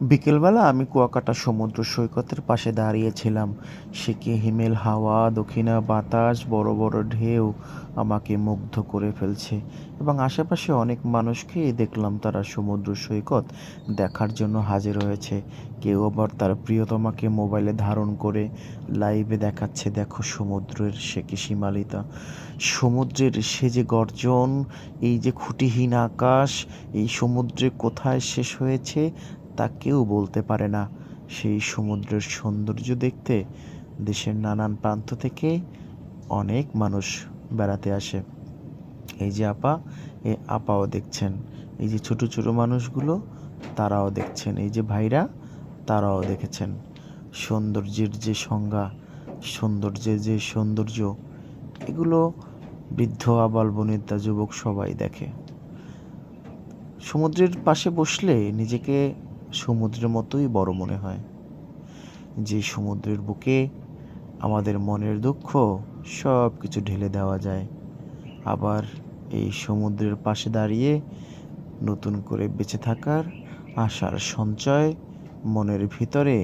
বিকেলবেলা আমি কুয়াকাটা সমুদ্র সৈকতের পাশে দাঁড়িয়েছিলাম। সে কি হিমেল হাওয়া, দক্ষিণা বাতাস, বড় বড় ঢেউ আমাকে মুগ্ধ করে ফেলছে এবং আশেপাশে অনেক মানুষকেই দেখলাম তারা সমুদ্র সৈকত দেখার জন্য হাজির হয়েছে। কেউ আবার তার প্রিয়তমাকে মোবাইলে ধারণ করে লাইভে দেখাচ্ছে, দেখো সমুদ্রের সে কি সীমালিতা। সমুদ্রের সে যে গর্জন, এই যে খুঁটিহীন আকাশ, এই সমুদ্রে কোথায় শেষ হয়েছে তা কেউ বলতে পারে না। সেই সমুদ্রের সৌন্দর্য দেখতে দেশের নানান প্রান্ত থেকে অনেক মানুষ বেড়াতে আসে। এই যে আপা এই আপাও দেখছেন। এই যে ছোট ছোট মানুষগুলো, তারাও দেখছেন। এই যে ভাইরা, তারাও দেখেছেন। সৌন্দর্যের যে সংজ্ঞা, সৌন্দর্যের যে সৌন্দর্য, এগুলো বৃদ্ধ আবাল বনিতা যুবক সবাই দেখে। সমুদ্রের পাশে বসলে নিজেকে সমুদ্রের মতোই বড় মনে হয়। যে সমুদ্রের বুকে আমাদের মনের দুঃখ সব কিছু ঢেলে দেওয়া যায়, আবার এই সমুদ্রের পাশে দাঁড়িয়ে নতুন করে বেঁচে থাকার আশার সঞ্চয় মনের ভিতরে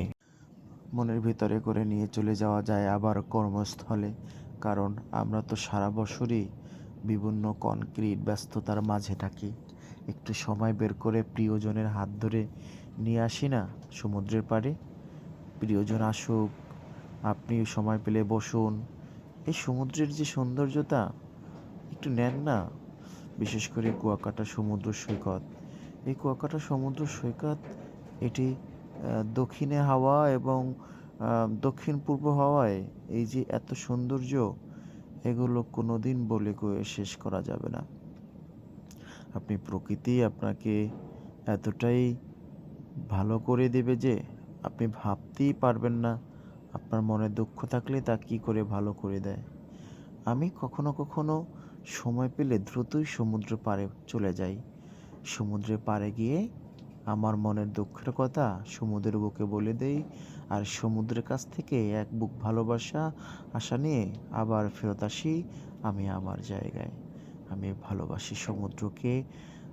মনের ভিতরে করে নিয়ে চলে যাওয়া যায় আবার কর্মস্থলে। কারণ আমরা তো সারা বছরই বিভিন্ন কনক্রিট ব্যস্ততার মাঝে থাকি। একটু সময় বের করে প্রিয়জনের হাত ধরে নিয়ে আসি না সমুদ্রের পাড়ে? প্রিয়জন আসুক, আপনি সময় পেলে বসুন। এই সমুদ্রের যে সৌন্দর্যতা, একটু নেন না? বিশেষ করে কুয়াকাটা সমুদ্র সৈকত। এই কুয়াকাটা সমুদ্র সৈকত, এটি দক্ষিণে হাওয়া এবং দক্ষিণ পূর্ব হাওয়ায় এই যে এত সৌন্দর্য, এগুলো কোনো দিন বলে শেষ করা যাবে না। আপনি প্রকৃতি আপনাকে এতটাই ভালো করে দেবে যে আপনি ভাবতেই পারবেন না আপনার মনে দুঃখ থাকলে তা কী করে ভালো করে দেয়। আমি কখনো কখনো সময় পেলে দ্রুতই সমুদ্র পাড়ে চলে যাই। সমুদ্রের পাড়ে গিয়ে আমার মনের দুঃখের কথা সমুদ্রের বুকে বলে দেই আর সমুদ্রের কাছ থেকে এক বুক ভালোবাসা, আশা নিয়ে আবার ফেরত আসি আমি আমার জায়গায়। আমি ভালোবাসি সমুদ্রকে।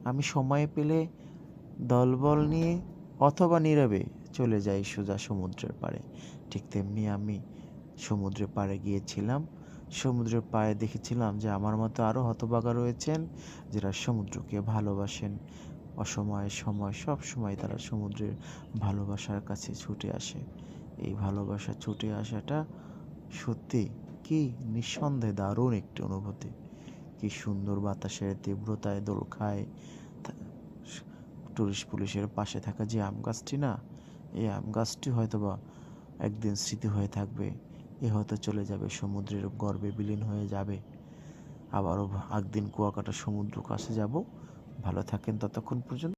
আমি সময় পেলে দলবল নিয়ে অথবা নীরবে চলে যাই সোজা সমুদ্রের পাড়ে। ঠিক তেমনি আমি সমুদ্রের পাড়ে গিয়েছিলাম। সমুদ্রের পাড়ে দেখেছিলাম যে আমার মতো আরও হতবাগা রয়েছেন যারা সমুদ্রকে ভালোবাসেন। অসময়ে সময়, সব সময় তারা সমুদ্রের ভালোবাসার কাছে ছুটে আসে। এই ভালোবাসা ছুটে আসাটা সত্যি কি নিঃসন্দেহে দারুণ একটি অনুভূতি। কি সুন্দর বাতাসের তীব্রতায় দোল খায় টুরিস্ট পুলিশের পাশে থাকা যে আম গাছটি না, এই আম গাছটি হয়তো বা একদিন স্মৃতি হয়ে থাকবে। এ হয়তো চলে যাবে, সমুদ্রের গর্বে বিলীন হয়ে যাবে। আবারও একদিন কুয়াকাটা সমুদ্র কাছে যাব। ভালো থাকেন ততক্ষণ পর্যন্ত।